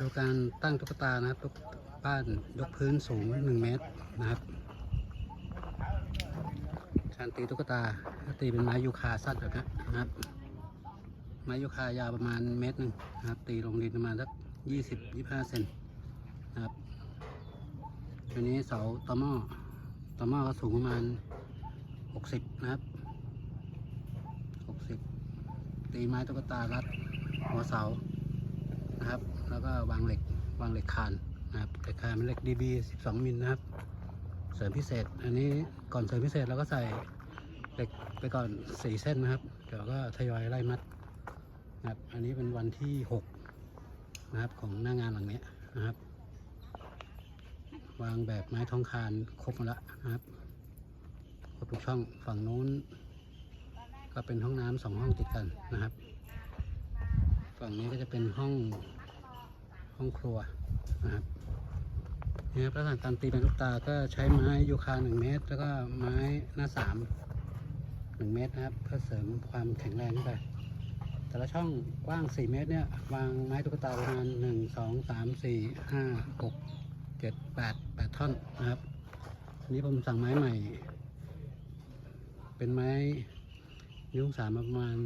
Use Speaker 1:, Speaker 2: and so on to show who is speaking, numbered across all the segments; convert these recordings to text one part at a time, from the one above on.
Speaker 1: ดูการตั้งตุ๊กตานะครับบ้านยกพื้นสูง 1 เมตรนะครับ การตีตุ๊กตาตีเป็นไม้ยูคาสั้นแบบนี้นะครับ ไม้ยูคายาวประมาณเมตรหนึ่งนะครับ ตีลงดินประมาณสักยี่สิบยี่ห้าเซนนะครับตัวนี้เสาตอหม้อตอหม้อก็สูงประมาณหกสิบนะครับหกสิบตีไม้ตุ๊กตารัดหัวเสา นะครับ แล้วก็วางเหล็กวางเหล็กคานนะครับเหล็กคานเป็นเหล็ก DB 12 มิลนะครับ เสริมพิเศษ อันนี้ก่อนเสริมพิเศษเราก็ใส่เหล็กไปก่อนสี่เส้นนะครับ เดี๋ยวก็ทยอยไล่มัดนะครับ อันนี้เป็นวันที่หกนะครับของหน้างานหลังนี้นะครับ วางแบบไม้ทองคานครบหมดแล้วนะครับครบทุกช่องฝั่งโน้น ก็เป็นห้องน้ำสองห้องติดกันนะครับ ฝั่งนี้ก็จะเป็นห้องห้องครัวนะครับนี่ครับลักษณะการตีเป็นลูกตาก็ใช้ไม้ยูคาหนึ่งเมตร แล้วก็ไม้หน้าสามหนึ่งเมตรนะครับ เพื่อเสริมความแข็งแรงขึ้นไปแต่ละช่องกว้าง 4 เมตรเนี่ยวางไม้ตุ๊กตาประมาณ 1 2 3 4 5 6 7 8 8 ท่อนนะครับอันนี้ผมสั่งไม้ใหม่ เป็นไม้นิ้วสามประมาณ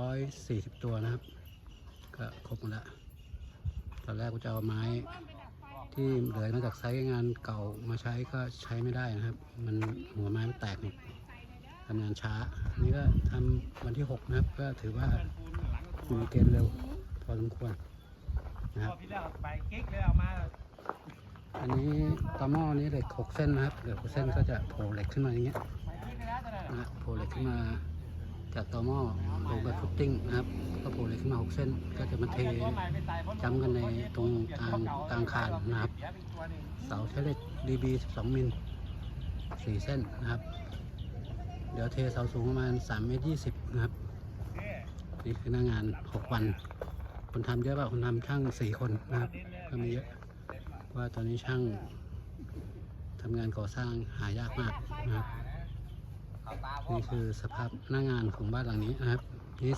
Speaker 1: 140 ตัวนะครับ ก็ครบหมดแล้วตอนแรกกูจะเอาไม้ ที่เหลือมาจากไซต์งานเก่ามาใช้ก็ใช้ไม่ได้นะครับ มันหัวไม้มันแตกหมดทำงานช้านนี้ก็ทำวันที่ 6 นะครับ ก็ถือว่าอยู่ในเกณฑ์เร็วพอสมควรนะครับ
Speaker 2: อั
Speaker 1: นนี้ตอหม้อนี้เหล็ก6เส้นนะครับเหล็ก6เส้นก็จะโผล่เหล็กขึ้นมาอย่างเงี้ย
Speaker 2: นะตอนนั้น
Speaker 1: นะฮะโผล่เหล็กขึ้นมาจากตอหม้อ ลงไปฟุตติ้งนะครับ ก็โผล่เล็กขึ้นมา6เส้น ก็จะมาเทจำกันในตรงกลางกลางคานนะครับ เสาใช้เหล็ก DB 12มิล4เส้นนะครับ เดี๋ยวเทเสาสูงประมาณ3เมตร20นะครับนี่คือหน้างาน6วันคนทำเยอะเปล่าคนทำช่าง4คนนะครับก็มีเยอะเพราะว่าตอนนี้ช่างทำงานก่อสร้างหายากมากนะครับนี่คือสภาพหน้างานของบ้านหลังนี้นะครับ นี่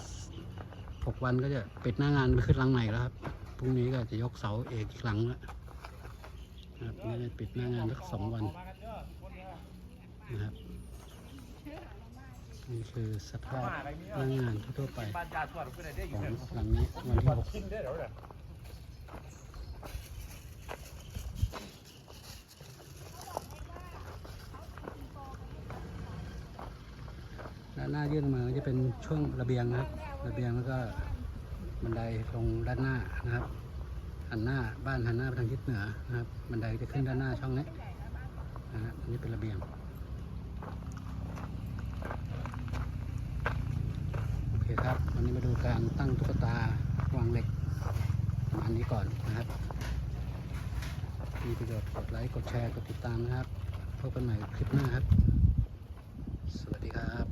Speaker 1: หกวันก็จะปิดหน้างานไปขึ้นหลังใหม่แล้วครับพรุ่งนี้ก็จะยกเสาเอกอีกหลังแล้วนะครับนี่จะปิดหน้างานสักสองวันนะครับนี่คือสภาพหน้างานทั่วไปของหลังนี้วันที่หก
Speaker 2: ขึ้นได้เหน้า
Speaker 1: นหน้ายื่นออกมาจะเป็นช่วงระเบียงนะครับ ระเบียงแล้วก็บันไดลงด้านหน้านะครับหันหน้าบ้านหันหน้าไปทางทิศเหนือนะครับ บันไดจะขึ้นด้านหน้าช่องนี้นะฮะอันนี้เป็นระเบียงโอเคครับวันนี้มาดูการตั้งตุ๊กตาวางเหล็กประมาณนี้ก่อนนะครับมีประโยชน์กดไลค์กดแชร์กดติดตามนะครับพบกันใหม่คลิปหน้าครับ สวัสดีครับ